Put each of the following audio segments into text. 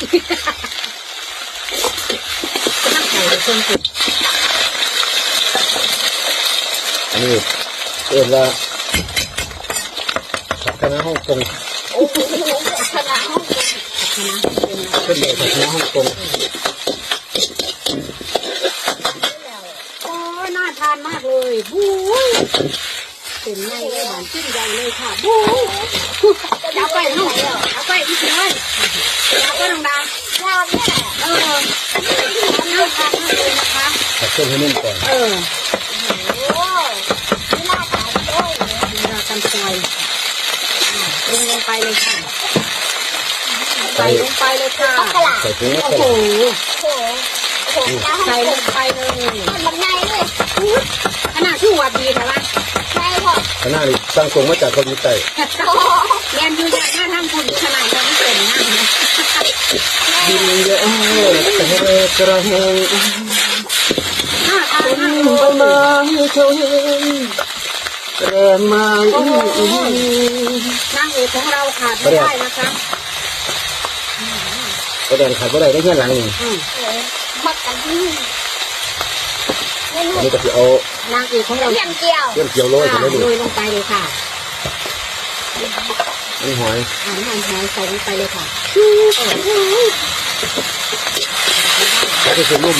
ตั้งใจเดอันนี้เรียว่าผักคณะฮ่องกงโอ้โหขนาดห้องคณะเป็นเป็นแบบผักคณะฮ่องกงโอ้ยน่าทานมากเลยบู๊ยเป็นไงเลยหวานขึ้นใหญ่เลยค่ะบู๊ยเอาไปลูกเอาไปพี่เสือเอาไปดังเราเนี่เออน่าทานมากเลยนะคะผัดเครื่องให้นิ่มก่อน เออโอ้ไม่น่าตายด้วยมีรากันไกลงลงไปเลยค่ะใส่ลงไปเลยค่ะต้องกระหล่ใส่ถุงโอ้โหโอ้โหใส่ลงไปเลยมันบันไดเลยขนาดที่หวัดดีนะวะใช่คณะนี้สร้างตรงมาจากเกาหลีใต้โอ้โหเรียนอยู่จาก กระหงน่าทานมากเลประมาณเท่านี้แรงมาโอ้โหนางเอกของเราขาดไม่ได้นะคะประเด็นขาดประเด็นได้แค่หลังนี่มักกันที่อันนี้ก็จะเอานางเอกของเราเกี่ยมเกี่ยวเครื่องเกี่ยวโรยค่ะไปเลยโรดูยลงไปเลยค่ะนี่หอยอ่าน้ำมันหอยใส่ลงไปเลยค่ะ แล้วก็คือนุ่ม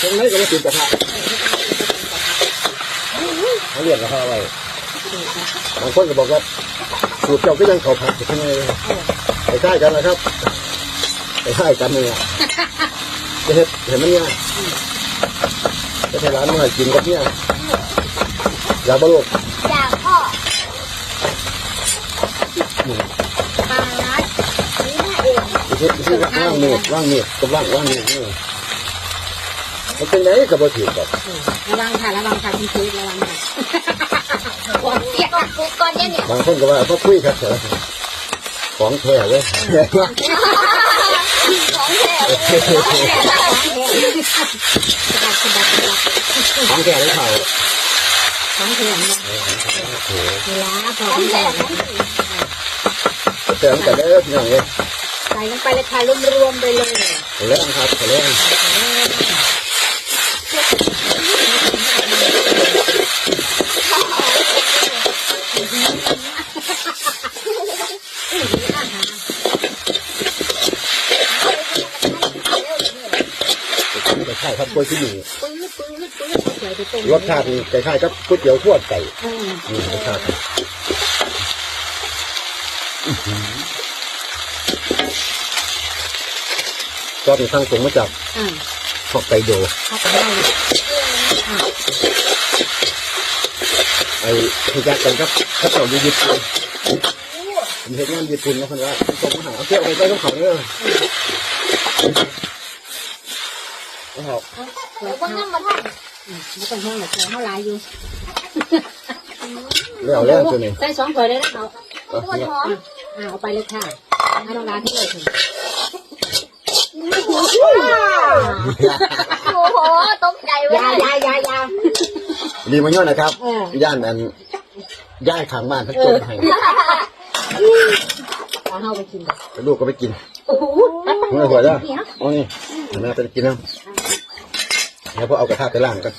ตรงไหนก็ไม่ติดกระทะเขาเรียกกระทะอะไรบางคนก็บอกว่าสูตรเจ้าก็ยังเขาผัดอยู่ข้างในเลยไปใกล้กันนะครับไปใกล้กันเลยจะเห็นเห็นมันเนี่ยจะใช้ร้านมากินกับเนี่ยยาบลุอยากพ่อ ปลาร้านี่แม่เองที่ที่ว่างเมียว่างเมียกับว่างว่างเมียนี่มันเป็นไงกับบะถือกับระวังค่ะระวังค่ะคุณชีระวังค่ะก่อนเกี่ยวกับกูก่อนเนี่ยเนี่ยบางคนก็ว่าพ่อคุยครับเถอะของแท้เว้ยของแท้เลยของแท้ได้เปล่าของเถื่อนเวลาพอของแแท้ เติมกันเด้อพี่น้องเอ้ยใส่ลงไปเลยค่ะรวมๆไปเลยแรงครับแรงคล้ายๆครับกล้วยที่อยู่ปื้ดปื้ดปื้ดใส่ไปตรงรสชาตินี่คล้ายๆกับก๋วยเตี๋ยวทวดไก่รสชาติ ก็เป็นสั่งตรงมาจากอ่าฮอกไกโดเข้าไปได้อ่าไอ้ที่จักกันครับถ้าเราอยู่ญี่ปุ่นผมเห็นงานญี่ปุ่นแล้วคนว่าส่งมาหาเอาเที่ยวไปไปต้องเขาเด้อเอาเขาเปิดว่าเข้าน้ำมาท่านไม่ต้องห้องหรอกเท่าไรอยู่แล้วแล้วตัวนี้ใส่สองถ้วยเลยนะเขาเอาตัวเนี่ยหอม อ่าเอาไปเลยค่ะให้น้องร้านที่เลยถึงโอ้โหตกใจเว้ยายยายายาดีมาย่อนะครับ เออ ย่านอันย่ายขางบ้านทั้งจนให้เอาเข้าไปกินแล้วลูกก็ไปกินโอ้โหเมื่อหัวจ้ะเอานี่เห็นไหมไปกินแล้วแล้วพอเอากระทะไปล้างกัน